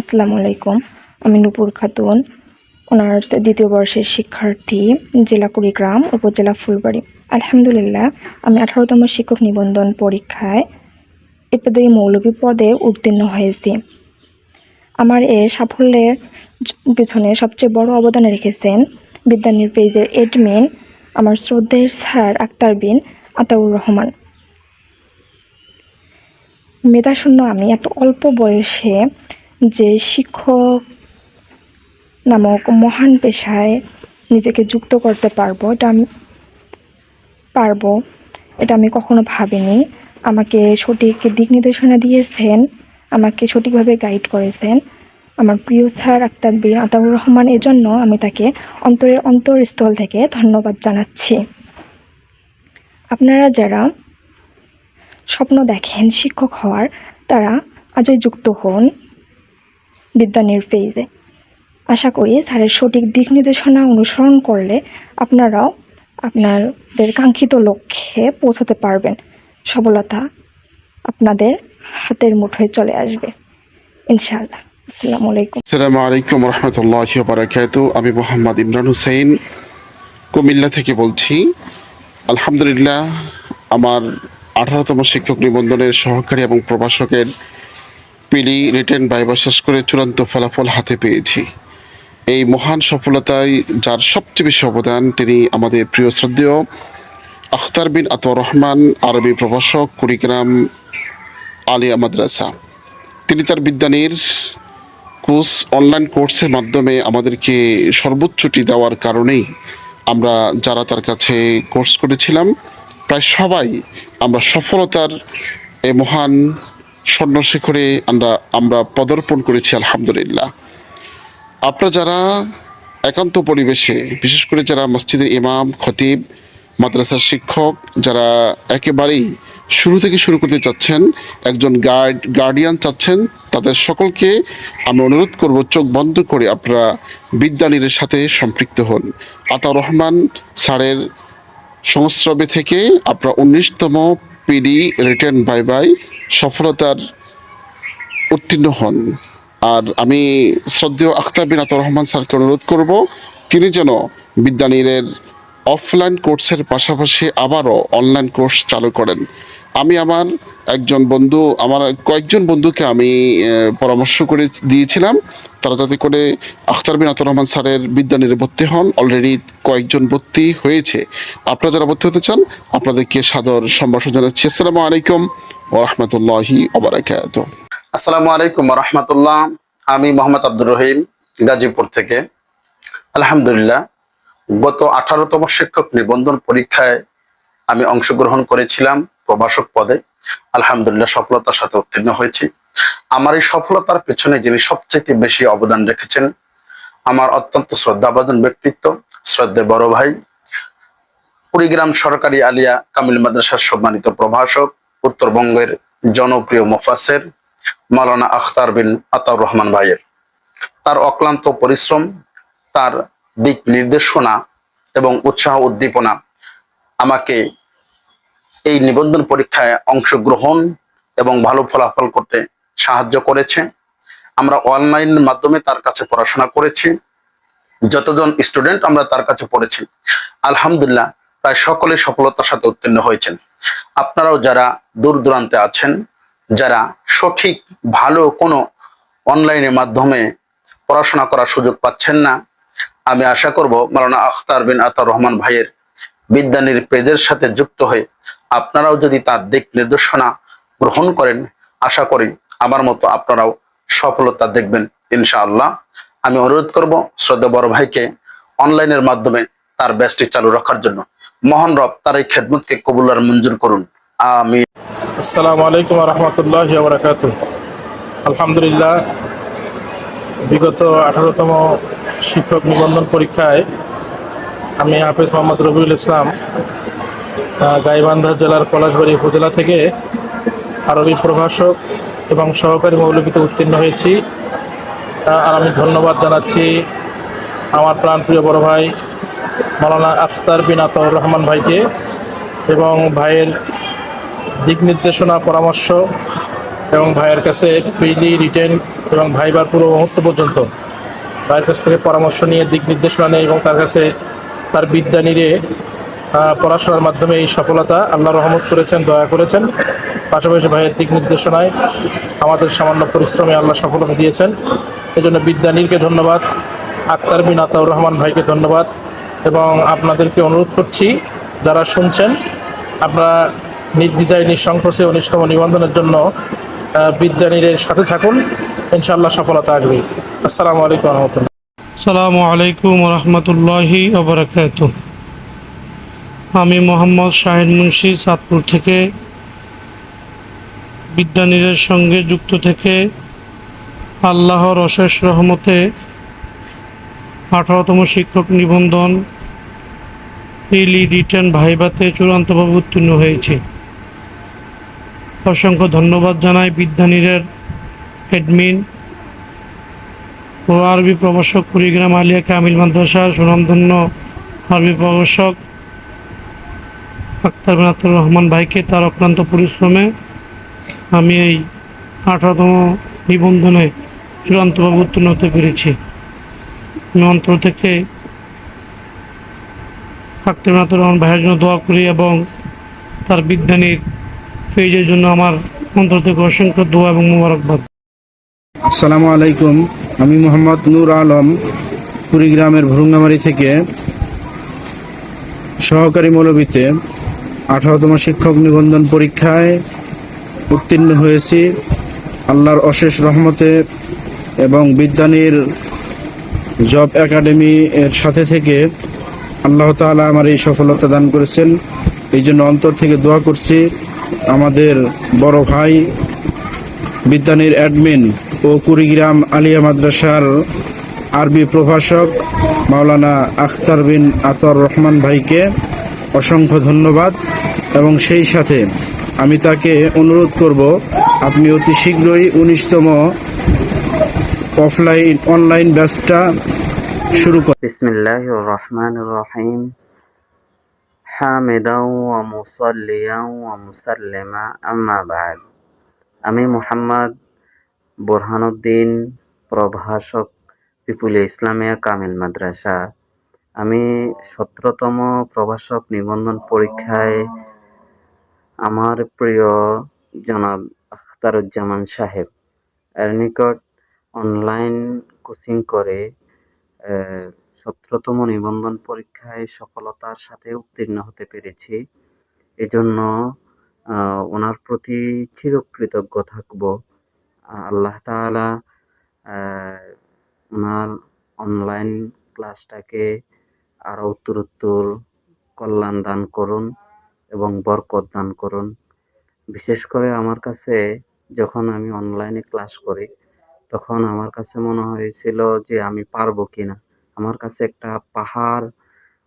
আসসালামু আলাইকুম। আমি নূপুর খাতুন অনার্স দ্বিতীয় বর্ষের শিক্ষার্থী, জেলা কুড়িগ্রাম, উপজেলা ফুলবাড়ি। আলহামদুলিল্লাহ, আমি আঠারোতম শিক্ষক নিবন্ধন পরীক্ষায় পদে মৌলভী পদে উত্তীর্ণ হয়েছি। আমার এ সাফল্যের পিছনে সবচেয়ে বড় অবদান রেখেছেন বিদ্যানির পেজের এডমিন, আমার শ্রদ্ধের স্যার আক্তার বিন আতাউর রহমান। মেধাশূন্য আমি এত অল্প বয়সে যে শিক্ষক নামক মহান পেশায় নিজেকে যুক্ত করতে পারব, এটা আমি পারব, এটা আমি কখনো ভাবিনি। আমাকে সঠিক দিক নির্দেশনা দিয়েছেন, আমাকে সঠিকভাবে গাইড করেছেন। আমার প্রিয় স্যার আক্তার বিন আতাউর রহমান, এজন্য আমি তাকে অন্তরের অন্তরস্থল থেকে ধন্যবাদ জানাচ্ছি। আপনারা যারা স্বপ্ন দেখেন শিক্ষক হওয়ার, তারা আজই যুক্ত হন। বিদ্যানির পেজে আশা করি স্যারের সঠিক দিক নির্দেশনা অনুসরণ করলে আপনারাও আপনাদের কাঙ্ক্ষিত লক্ষ্যে পৌঁছাতে পারবেন। সফলতা আপনাদের হাতের মুঠোয় চলে আসবে। ইনশাআল্লাহ। আসসালামু আলাইকুম। আসসালামু আলাইকুম রহমতুল্লাহ বারাকাত। আমি মোহাম্মদ ইমরান হুসাইন, কুমিল্লা থেকে বলছি। আলহামদুলিল্লাহ, আমার আঠারোতম শিক্ষক নিবন্ধনের সহকারী এবং প্রভাষকের পিলি রিটেন বাইবা শেষ করে চূড়ান্ত ফলাফল হাতে পেয়েছি। এই মহান সফলতায় যার সবচেয়ে বেশি অবদান তিনি আমাদের প্রিয় শ্রদ্ধেয় আখতার বিন আতর রহমান, আরবি প্রভাষক, কুড়িগ্রাম আলিয়া মাদ্রাসা। তিনি তার বিদ্যানির কোর্স অনলাইন কোর্সের মাধ্যমে আমাদেরকে সর্বোচ্চটি দেওয়ার কারণেই আমরা যারা তার কাছে কোর্স করেছিলাম, প্রায় সবাই আমরা সফলতার এই মহান স্বর্ণ শিখরে আমরা আমরা পদার্পণ করেছি, আলহামদুলিল্লাহ। আপনারা যারা একান্ত পরিবেশে, বিশেষ করে যারা মসজিদের ইমাম, খতিব, মাদ্রাসার শিক্ষক, যারা একেবারেই শুরু থেকে শুরু করতে চাচ্ছেন, একজন গাইড গার্ডিয়ান চাচ্ছেন, তাদের সকলকে আমি অনুরোধ করব, চোখ বন্ধ করে আপনারা বিদ্যানীরের সাথে সম্পৃক্ত হন। আতা রহমান স্যারের সংস্রবে থেকে আপনারা উনিশতম পিডি রিটার্ন বাই বাই সফলতার উত্তীর্ণ হন। আর আমি শ্রদ্ধেয় আখতার বিন আতর রহমান স্যারকে অনুরোধ করব, তিনি যেন বিদ্যানীরের অফলাইন কোর্সের পাশাপাশি আবারও অনলাইন কোর্স চালু করেন। আমি আমার একজন বন্ধু, আমার কয়েকজন বন্ধুকে আমি পরামর্শ করে দিয়েছিলাম। তারা যাতে করে আখতার বিন আতর রহমান স্যারের বিদ্যানীরে ভর্তি হন। অলরেডি কয়েকজন ভর্তি হয়েছে। আপনারা যারা ভর্তি হতে চান, আপনাদেরকে সাদর সম্ভাষণ জানাচ্ছি। আসসালামু আলাইকুম। আসসালামু আলাইকুম রহমতুল্লাহ আমি মোহাম্মদ আব্দুর রহিম, গাজীপুর থেকে। আলহামদুলিল্লাহ, গত আঠারোতম শিক্ষক নিবন্ধন পরীক্ষায় আমি অংশগ্রহণ করেছিলাম প্রভাষক পদে। আলহামদুলিল্লাহ, সফলতার সাথে উত্তীর্ণ হয়েছি। আমার এই সফলতার পেছনে যিনি সবচেয়ে বেশি অবদান রেখেছেন, আমার অত্যন্ত শ্রদ্ধাভাজন ব্যক্তিত্ব, শ্রদ্ধে বড় ভাই, কুড়িগ্রাম সরকারি আলিয়া কামিল মাদ্রাসার সম্মানিত প্রভাষক উত্তরবঙ্গের জনপ্রিয় মুফাসের মালানা আখতার বিন আতাউর রহমান ভাইয়ের। তার অক্লান্ত পরিশ্রম, তার দিক নির্দেশনা এবং উৎসাহ উদ্দীপনা আমাকে এই নিবন্ধন পরীক্ষায় অংশগ্রহণ এবং ভালো ফলাফল করতে সাহায্য করেছে। আমরা অনলাইন মাধ্যমে তার কাছে পড়াশোনা করেছি। যতজন স্টুডেন্ট আমরা তার কাছে পড়েছি। আলহামদুলিল্লাহ, প্রায় সকলে সফলতার সাথে উত্তীর্ণ হয়েছেন। আপনারাও যারা দূর দূরান্তে আছেন, যারা সঠিক, ভালো কোনো অনলাইনের মাধ্যমে পড়াশোনা করার সুযোগ পাচ্ছেন না, আমি আশা করব মালানা আখতার বিন আতার রহমান ভাইয়ের বিদ্যানির পেজের সাথে যুক্ত হয়ে আপনারাও যদি তার দিক নির্দেশনা গ্রহণ করেন, আশা করি আমার মতো আপনারাও সফলতা দেখবেন ইনশাআল্লাহ। আমি অনুরোধ করব শ্রদ্ধা বড় ভাইকে অনলাইনের মাধ্যমে তার ব্যাচটি চালু রাখার জন্য। মহান রব তার এই খেদমতকে কবুল আর মঞ্জুর করুন। আমি আসসালামু আলাইকুম রহমতুল্লাহ আলহামদুলিল্লাহ, বিগত আঠারোতম শিক্ষক নিবন্ধন পরীক্ষায় আমি হাফিজ মোহাম্মদ রবিউল ইসলাম গাইবান্ধা জেলার পলাশবাড়ি উপজেলা থেকে আরবি প্রভাষক এবং সহকারী মৌলবীতে উত্তীর্ণ হয়েছি। আর আমি ধন্যবাদ জানাচ্ছি আমার প্রাণপ্রিয় বড় ভাই মৌলানা আখতার বিন আতর রহমান ভাইকে এবং ভাইয়ের দিক নির্দেশনা, পরামর্শ এবং ভাইয়ের কাছে প্রিলি রিটেন এবং ভাইবার পুরো মুহূর্ত পর্যন্ত ভাইয়ের কাছ থেকে পরামর্শ নিয়ে দিক নির্দেশনা নেই এবং তার কাছে তার বিদ্যা নিয়ে পড়াশোনার মাধ্যমে এই সফলতা আল্লাহ রহমত করেছেন, দয়া করেছেন। পাশাপাশি ভাইয়ের দিক নির্দেশনায় আমাদের সামান্য পরিশ্রমে আল্লাহ সফলতা দিয়েছেন। এই জন্য বিদ্যানীরকে ধন্যবাদ আক্তার বিন আতাউর রহমান ভাইকে ধন্যবাদ। এবং আপনাদেরকে অনুরোধ করছি, যারা শুনছেন, আপনারা নির্দ্বিধায়, নিঃসংকোচে উনিশতম নিবন্ধনের জন্য বিদ্যানীরের সাথে থাকুন। ইনশাআল্লাহ সফলতা আসবে। আসসালামু আলাইকুম রহমতুল্লাহ। সালামু আলাইকুম রহমতুল্লাহি আবরাকাত আমি মোহাম্মদ শাহিন মুন্সি চাঁদপুর থেকে। বিদ্যানীরের সঙ্গে যুক্ত থেকে আল্লাহর অশেষ রহমতে আঠারোতম শিক্ষক নিবন্ধন প্রিলি রিটার্ন ভাইভাতে চূড়ান্তভাবে উত্তীর্ণ হয়েছে। অসংখ্য ধন্যবাদ জানাই বিদ্যানীরের অ্যাডমিন ও আরবি প্রভাষক, কুড়িগ্রাম আলিয়া কামিল মাদ্রাসার সুনামধন্য আরবি প্রভাষক, আক্তার বিনাতুর রহমান ভাইকে তার অক্লান্ত পরিশ্রমে আমি এই আঠারোতম নিবন্ধনে চূড়ান্তভাবে উত্তীর্ণ হতে পেরেছি। আমি অন্তর থেকে আক্তার বিনাতুর রহমান ভাইয়ের জন্য দোয়া করি এবং তার বিজ্ঞানীর পেজের জন্য আমার অন্তর থেকে অসংখ্য দোয়া এবং মোবারকবাদ। আসসালামু আলাইকুম। আমি মোহাম্মদ নূর আলম কুড়িগ্রামের ভুরুঙ্গামারি থেকে। সহকারী মৌলবীতে আঠারোতম শিক্ষক নিবন্ধন পরীক্ষায় উত্তীর্ণ হয়েছি। আল্লাহর অশেষ রহমতে এবং বিদ্যানীর জব একাডেমি এর সাথে থেকে আল্লাহ তাআলা আমার এই সফলতা দান করেছেন। এই জন্য অন্তর থেকে দোয়া করছি আমাদের বড় ভাই বিদ্যানীর অ্যাডমিন ও কুড়িগ্রাম আলিয়া মাদ্রাসার আরবি প্রভাষক মাওলানা আখতার বিন আতর রহমান ভাইকে অসংখ্য ধন্যবাদ এবং সেই সাথে আমি তাকে অনুরোধ করব, আপনি অতি শীঘ্রই উনিশতম অফলাইন অনলাইন ব্যাচটা শুরু করি। বিসমিল্লাহির রহমানির রহিম। হামিদাও ওয়া মুসাল্লিয়াও ওয়া মুসাল্লিমা, আম্মা বাদ। আমি মোহাম্মদ বোরহানউদ্দিন প্রভাষক পিপুলে ইসলামিয়া কামিল মাদ্রাসা। আমি সতেরোতম প্রভাষক নিবন্ধন পরীক্ষায় আমার প্রিয় জনাব আখতারুজ্জামান সাহেব এর নিকট অনলাইন কোচিং করে সতেরোতম নিবন্ধন পরীক্ষায় সফলতার সাথে উত্তীর্ণ হতে পেরেছি। এজন্য ওনার প্রতি চিরকৃতজ্ঞ থাকব। আল্লাহ আহ, ওনার অনলাইন ক্লাসটাকে আরও উত্তরোত্তর কল্যাণ দান করুন এবং বরকত দান করুন। বিশেষ করে আমার কাছে যখন আমি অনলাইনে ক্লাস করি তখন আমার কাছে মনে হয়েছিল যে আমি পারব কিনা। আমার কাছে একটা পাহাড়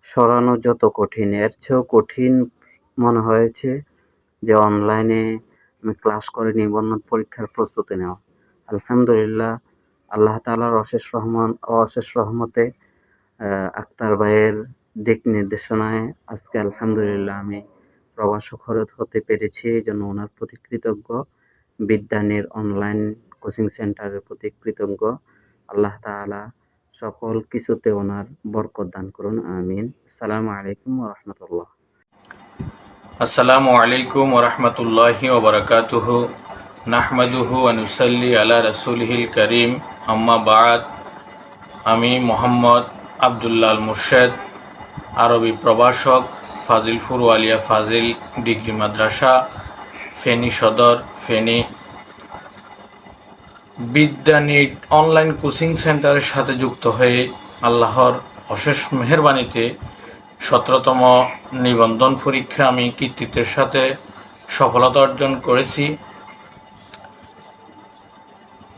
সরানো যত কঠিন, এর চেয়েও কঠিন মনে হয়েছে যে অনলাইনে আমি ক্লাস করে নিবন্ধন পরীক্ষার প্রস্তুতি নেওয়া। আলহামদুলিল্লাহ, আল্লাহ তাআলার অশেষ রহমান, অশেষ রহমতে আক্তার ভাইয়ের দিক নির্দেশনায় আজকে আলহামদুলিল্লাহ আমি প্রবাস খরচ হতে পেরেছি। এই জন্য ওনার প্রতি কৃতজ্ঞ। বিদ্যানের অনলাইন কোচিং সেন্টারের প্রতি কৃতজ্ঞ। আল্লাহ তাআলা সকল কিছুতে ওনার বরকত দান করুন, আমিন। আসসালামু আলাইকুম রহমতুল্লাহ। আসসালামু আলাইকুম ওরহমতুল্লাহি ওবরাকাতুহু নাহমাদুহু আনুসাল্লি আলা রসুলহিল করিম। আম্মা বাদ। আমি মোহাম্মদ আবদুল্লাল মুর্শেদ, আরবি প্রভাষক ফাজিলপুর ওয়ালিয়া ফাজিল, ডিগ্রি মাদ্রাসা, ফেনী সদর, ফেনী বিদ্যানীট অনলাইন কোচিং সেন্টারের সাথে যুক্ত হয়ে আল্লাহর অশেষ মেহরবানিতে সতেরোতম নিবন্ধন পরীক্ষা আমি কৃতিত্বের সাথে সফলতা অর্জন করেছি।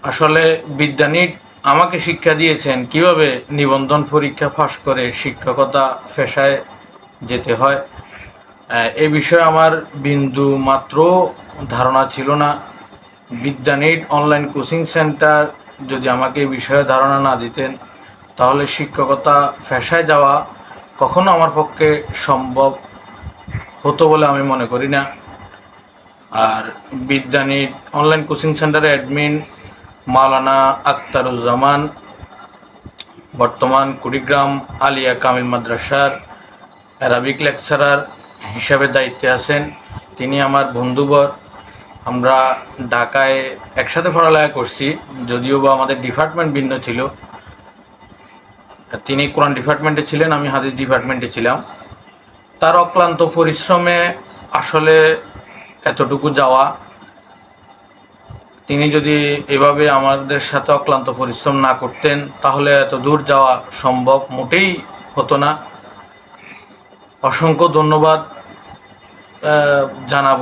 আসলে বিদ্যানীট আমাকে শিক্ষা দিয়েছেন কীভাবে নিবন্ধন পরীক্ষা ফাঁস করে শিক্ষকতা পেশায় যেতে হয়। এ বিষয়ে আমার বিন্দু মাত্র ধারণা ছিল না। বিদ্যানীট অনলাইন কোচিং সেন্টার যদি আমাকে বিষয়ে ধারণা না দিতেন, তাহলে শিক্ষকতা পেশায় যাওয়া কখনো আমার পক্ষে সম্ভব হতো বলে আমি মনে করি না। আর বিদ্যানির অনলাইন কোচিং সেন্টারে অ্যাডমিন মাওলানা আক্তারুজ্জামান বর্তমান কুড়িগ্রাম আলিয়া কামিল মাদ্রাসার অ্যারাবিক লেকচারার হিসাবে দায়িত্বে আছেন। তিনি আমার বন্ধুবর। আমরা ঢাকায় একসাথে পড়ালেখা করছি, যদিও বা আমাদের ডিপার্টমেন্ট ভিন্ন ছিল। তিনি কোরআন ডিপার্টমেন্টে ছিলেন, আমি হাদিস ডিপার্টমেন্টে ছিলাম। তার অক্লান্ত পরিশ্রমে আসলে এতটুকু যাওয়া, তিনি যদি এভাবে আমাদের সাথে অক্লান্ত পরিশ্রম না করতেন, তাহলে এত দূর যাওয়া সম্ভব মোটেই হতো না। অসংখ্য ধন্যবাদ জানাব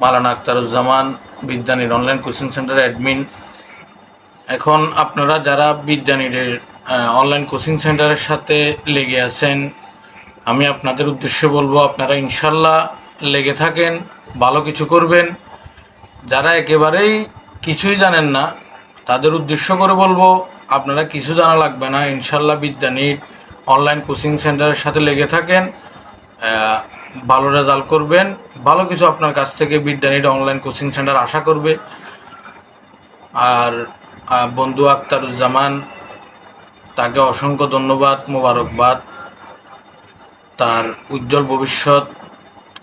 মালানা আক্তারুজ্জামান বিদ্যানির অনলাইন কোচিং সেন্টার অ্যাডমিন এখন আপনারা যারা বিদ্যানির অনলাইন কোচিং সেন্টারের সাথে লেগে আছেন, আমি আপনাদের উদ্দেশ্যে বলব, আপনারা ইনশাল্লাহ লেগে থাকেন, ভালো কিছু করবেন। যারা একেবারেই কিছুই জানেন না, তাদের উদ্দেশ্য করে বলব, আপনারা কিছু জানা লাগবে না। ইনশাল্লাহ বিদ্যানির অনলাইন কোচিং সেন্টারের সাথে লেগে থাকেন। ভালো রেজাল্ট করবেন। ভালো কিছু আপনার কাছ থেকে বিদ্যানির অনলাইন কোচিং সেন্টার আশা করবে। আর বন্ধু আক্তারুজ্জামান, তাকে অসংখ্য ধন্যবাদ, মোবারকবাদ। তার উজ্জ্বল ভবিষ্যৎ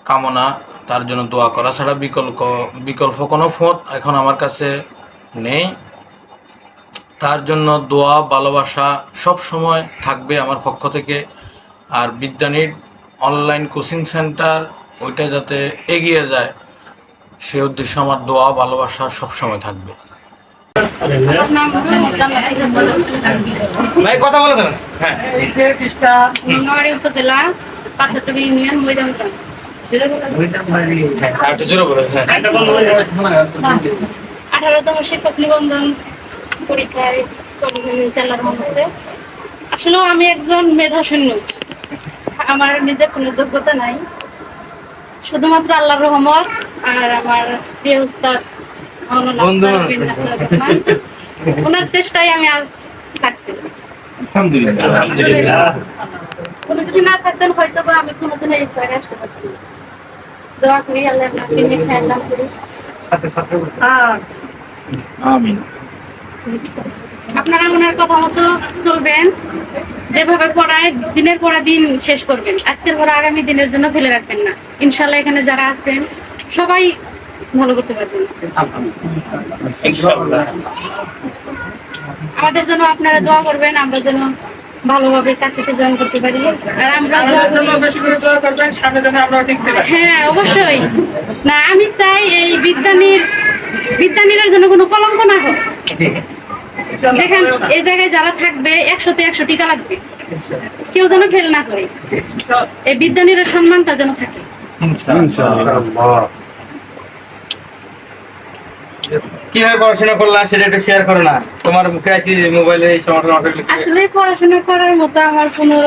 কামনা, তার জন্য দোয়া করা ছাড়া বিকল্প বিকল্প কোনো ফোঁট এখন আমার কাছে নেই। তার জন্য দোয়া, ভালোবাসা সব সময় থাকবে আমার পক্ষ থেকে। আর বিদ্যানির অনলাইন কোচিং সেন্টার ওইটা যাতে এগিয়ে যায় সে উদ্দেশ্যে আমার দোয়া ভালোবাসা সব সময় থাকবে। ভাই কথা বলে দেবেন। হ্যাঁ। উপজেলা পাথরটবি ইউনিয়ন জোরে বলুন হ্যাঁ। আঠারোতম শিক্ষক নিবন্ধন পরীক্ষায় আসলে আমি একজন মেধা শূন্য আমার নিজের কোনো যোগ্যতা নাই। শুধুমাত্র আল্লাহর রহমত আর আমার প্রিয় উস্তাদ। ওনার চেষ্টায় আমি আজ সাকসেস আলহামদুলিল্লাহ। উনি যদি না থাকতেন হয়তো বা আমি কোনোদিন এই জায়গায় আসতে পারতাম। দোয়া করি আল্লাহ আপনাকে নিয়ে খেয়াল করি আমিন। আপনারা ওনার কথা মতো চলবেন। যেভাবে পড়ায়, দিনের পর দিন শেষ করবেন। আজকের পর আগামী দিনের জন্য ফেলে রাখবেন না। ইনশাল্লাহ এখানে যারা আছেন, সবাই ভালো করতে পারবেন। আমাদের জন্য আপনারা দোয়া করবেন, আমরা যেন ভালোভাবে চাকরিতে জয়েন করতে পারি। আর আমরা হ্যাঁ অবশ্যই। না, আমি চাই এই বিজ্ঞানীর বিজ্ঞানীর জন্য কোনো কলঙ্ক না হোক। যেখান এই জায়গায় যারা থাকবে একশোতে একশো টিকা লাগবে। কেউ যেন ফেল না করে। এই বিজ্ঞানীর সম্মানটা যেন থাকে। কীভাবে পড়াশোনা করলা সেটা একটু শেয়ার করো না। তোমার মুখে আছি যে মোবাইলে এই সমস্যা আসলে পড়াশোনা করার মতো আমার কোনো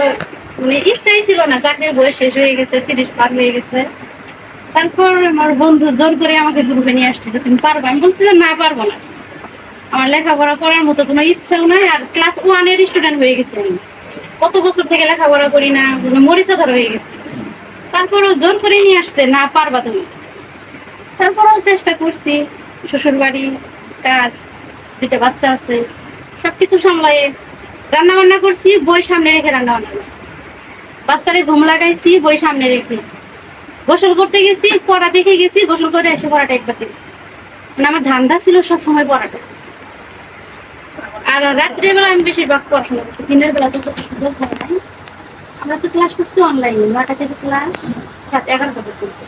মানে ইচ্ছাই ছিল না। চাকরির বয়স শেষ হয়ে গেছে তিরিশ পার হয়ে গেছে। তারপর আমার বন্ধু জোর করে আমাকে গ্রুপে নিয়ে আসছে তুমি পারবে? আমি বলছি যে না পারব না। আমার লেখাপড়া করার মতো কোনো ইচ্ছাও নাই, আর ক্লাস ওয়ানের স্টুডেন্ট হয়ে গেছে আমি। কত বছর থেকে লেখাপড়া করি না মরিচাধার হয়ে গেছে। তারপরও জোর করে নিয়ে আসছে, না পারবা তুমি। তারপরেও চেষ্টা করছি শ্বশুর বাড়ি কাজ দুটা বাচ্চা আছে, সবকিছু সামলায়ে রান্না বান্না করছি, বই সামনে রেখে রান্না বান্না করছি। বাচ্চারে ঘুম লাগাইছি, বই সামনে রেখে। গোসল করতে গেছি, পড়া দেখে গেছি, গোসল করে এসে পড়াটা একবার দেখছি। মানে আমার ধান্দা ছিল সব সময় পড়াটা। আর আমি বেশিরভাগ পড়াশোনা করছি। দিনের বেলা তো সুযোগ হয় নাই। আমরা তো ক্লাস করছি অনলাইনে নয়টা থেকে ক্লাস রাত এগারোটা পর্যন্ত।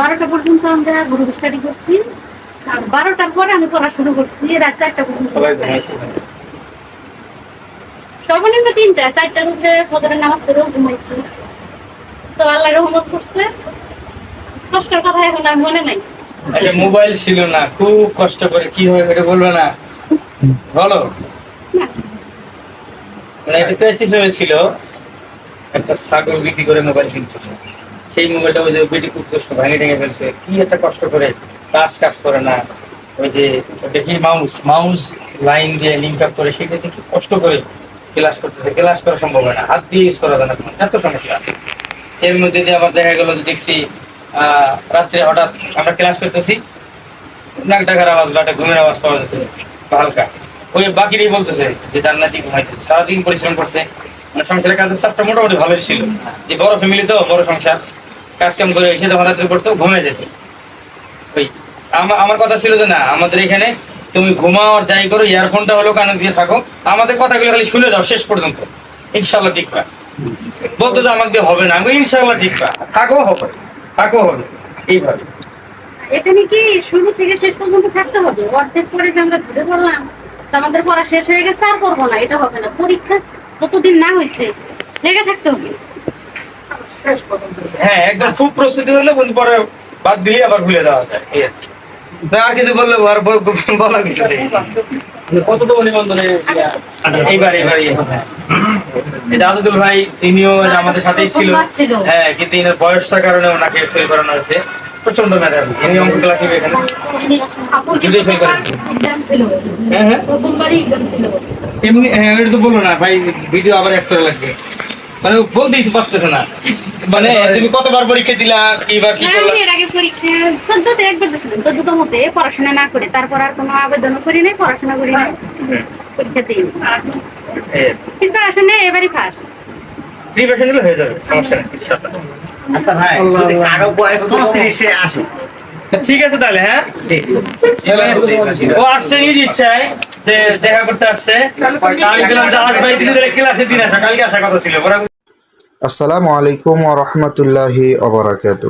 বারোটা পর্যন্ত আমরা গ্রুপ স্টাডি করছি। আর বারোটার পরে আমি পড়া শুরু করছি। রাত চারটা পর্যন্ত সর্বনিম্ন তিনটা। চারটার উঠে ফজরের নামাজ পড়েও ঘুমাইছি। তো আল্লাহ রহমত করছে। কষ্টের কথা এখন আর মনে নাই। মোবাইল ছিল না। খুব কষ্ট করে কি হয় এটা বলবে না। বলো। মানে একটা ক্রাইসিস হয়েছিল। একটা ছাগল বিক্রি করে মোবাইল কিনছিল। সেই মোবাইলটা ওই যে বেটি খুব দুষ্ট ভেঙে টেঙে ফেলছে। কি একটা কষ্ট করে কাজ কাজ করে না। ওই যে দেখি মাউস মাউস লাইন দিয়ে লিঙ্ক আপ করে সেটা দেখি কষ্ট করে ক্লাস করতেছে। ক্লাস করা সম্ভব হয় না। হাত দিয়ে ইউজ করা যায় না। এত সমস্যা। এর মধ্যে দিয়ে আবার দেখা গেল যে দেখছি আহ, রাত্রে হঠাৎ আমরা ক্লাস করতেছি। নাক ডাকার আওয়াজ বা একটা ঘুমের আওয়াজ পাওয়া যাচ্ছে। হালকা ওই বাকিরাই বলতেছে যে সারাদিন পরিশ্রম করছে। মানে সংসারের কাজের চাপটা মোটামুটি ভালোই ছিল। যে বড় ফ্যামিলি তো, বড় সংসার। করে এসে করতো ঘুমিয়ে যেত। ওই, আমা- আমার কথা ছিল যে না, আমাদের এখানে তুমি ঘুমাও আর যাই করো, ইয়ারফোনটা হলো কানে দিয়ে থাকো। আমাদের কথাগুলো খালি শুনে যাও, শেষ পর্যন্ত। ইনশাল্লাহ ঠিক পা বলতো যে আমাকে হবে না। আমি ইনশাল্লাহ ঠিক পা থাকো, হবে। থাকো, হবে। এইভাবে। এখানে কি শুরু থেকে শেষ পর্যন্ত থাকতে হবে? অর্ধেক পরে যে আমরা ঝুলে পড়লাম আমাদের পড়া শেষ হয়ে গেছে আর করব না এটা হবে না। পরীক্ষা যতদিন না হয়েছে লেগে থাকতে হবে। হ্যাঁ একদম খুব প্রস্তুতি হলে বলি পরে বাদ দিলে আবার ভুলে দেওয়া যায়। আর। তা কিছু বললে আর ব- ব- কিছু নেই। কতটুকু নিবন্ধনে এইবার এইবার ইয়ে আজাদুল ভাই তিনিও আমাদের সাথেই ছিল। হ্যাঁ কিন্তু বয়সটার কারণে ওনাকে ফেল করানো হয়েছে। প্রচণ্ড মেধাবী ইনি অঙ্ক ক্লাস নিবে এখানে? কিন্তু ফেল করেছে। হ্যাঁ হ্যাঁ। প্রথমবারই ছিল হ্যাঁ এটা তো বলল না ভাই ভিডিও আবার এক করে লাগবে। মানে বলতেই পারতেছে না। মানে তুমি কতবার পরীক্ষা দিলা কিবার কি করলা? আমি এর আগে পরীক্ষা চোদ্দতে একবার দিয়েছিলাম। চোদ্দতমতে পড়াশোনা না করে তারপর আর কোনো আবেদনও করি নাই পড়াশোনা করি নাই। পরীক্ষা দিই কিন্তু আসলে এবারই ফার্স্ট প্রিপারেশন নিলে হয়ে যাবে সমস্যা নেই ইনশাআল্লাহ আচ্ছা ভাই যদি কারও বয়স চৌত্রিশে আসে। ঠিক আছে তাহলে হ্যাঁ? ও আসছে নিজ ইচ্ছায় যে দেখা করতে আসছে। আমি যে আজ ভাই দিদি ক্লাসে দিন আসা কালকে আসার কথা ছিল। আসসালামু আলাইকুম রহমতুল্লাহি অবরাকাত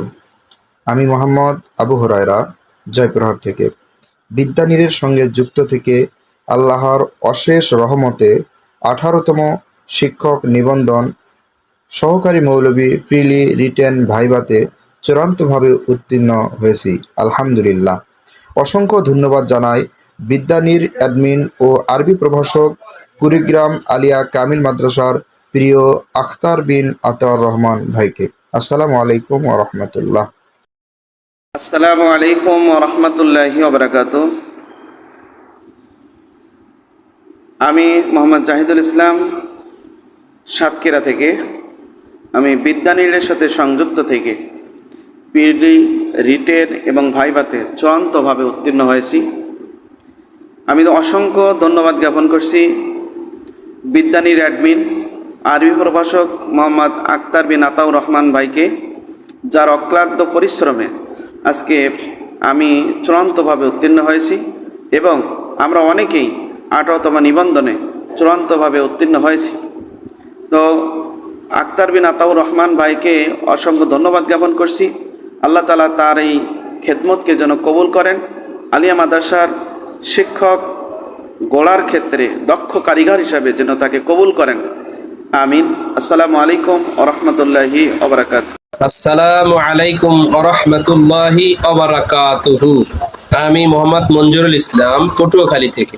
আমি মোহাম্মদ আবু হরায়রা জয়পুরহাট থেকে। বিদ্যানীরের সঙ্গে যুক্ত থেকে আল্লাহর অশেষ রহমতে আঠারোতম শিক্ষক নিবন্ধন সহকারী মৌলবী প্রিলি রিটেন ভাইবাতে চূড়ান্তভাবে উত্তীর্ণ হয়েছি, আলহামদুলিল্লাহ। অসংখ্য ধন্যবাদ জানাই বিদ্যানীর অ্যাডমিন ও আরবি প্রভাষক কুড়িগ্রাম আলিয়া কামিল মাদ্রাসার প্রিয় আখতার বিন আতাউর রহমান ভাইকে। আসসালামু আলাইকুম ওয়া রাহমাতুল্লাহ। আসসালামু আলাইকুম ও রহমতুল্লাহি আমি মোহাম্মদ জাহিদুল ইসলাম সাতক্ষীরা থেকে। আমি বিদ্যানীলের সাথে সংযুক্ত থেকে পিডি রিটেন এবং ভাইভাতে চূড়ান্তভাবে উত্তীর্ণ হয়েছি। আমি অসংখ্য ধন্যবাদ জ্ঞাপন করছি বিদ্যানীর অ্যাডমিন, আরবি প্রভাষক মোহাম্মদ আক্তার বিন আতাউর রহমান ভাইকে, যার অক্লান্ত পরিশ্রমে আজকে আমি চূড়ান্তভাবে উত্তীর্ণ হয়েছি এবং আমরা অনেকেই আঠারোতম নিবন্ধনে চূড়ান্তভাবে উত্তীর্ণ হয়েছি। তো আক্তার বিন আতাউর রহমান ভাইকে অসংখ্য ধন্যবাদ জ্ঞাপন করছি। আল্লাহ তালা তার এই খেদমতকে যেন কবুল করেন। আলিয়া মাদ্রাসার শিক্ষক গোড়ার ক্ষেত্রে দক্ষ কারিগর হিসাবে যেন তাকে কবুল করেন। আমিন। আসসালামু আলাইকুম ও রহমতুল্লাহি ওবরাকাত আসসালামু আলাইকুম রহমতুল্লাহি অবরাকাতুহু আমি মোহাম্মদ মঞ্জুরুল ইসলাম, পটুয়াখালী থেকে।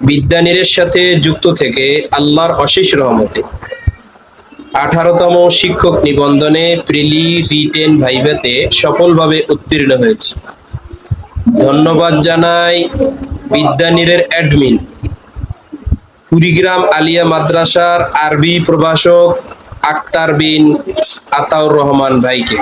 বিদ্যানীরের সাথে যুক্ত থেকে আল্লাহর অশেষ রহমতে। আঠারোতম শিক্ষক নিবন্ধনে প্রিলি রিটেন ভাইভাতে সফলভাবে উত্তীর্ণ হয়েছে। ধন্যবাদ জানাই বিদ্যানীরের অ্যাডমিন। কুড়িগ্রাম আলিয়া মাদ্রাসার আরবি প্রভাষক আক্তার বিন আতাউর রহমান ভাইকে।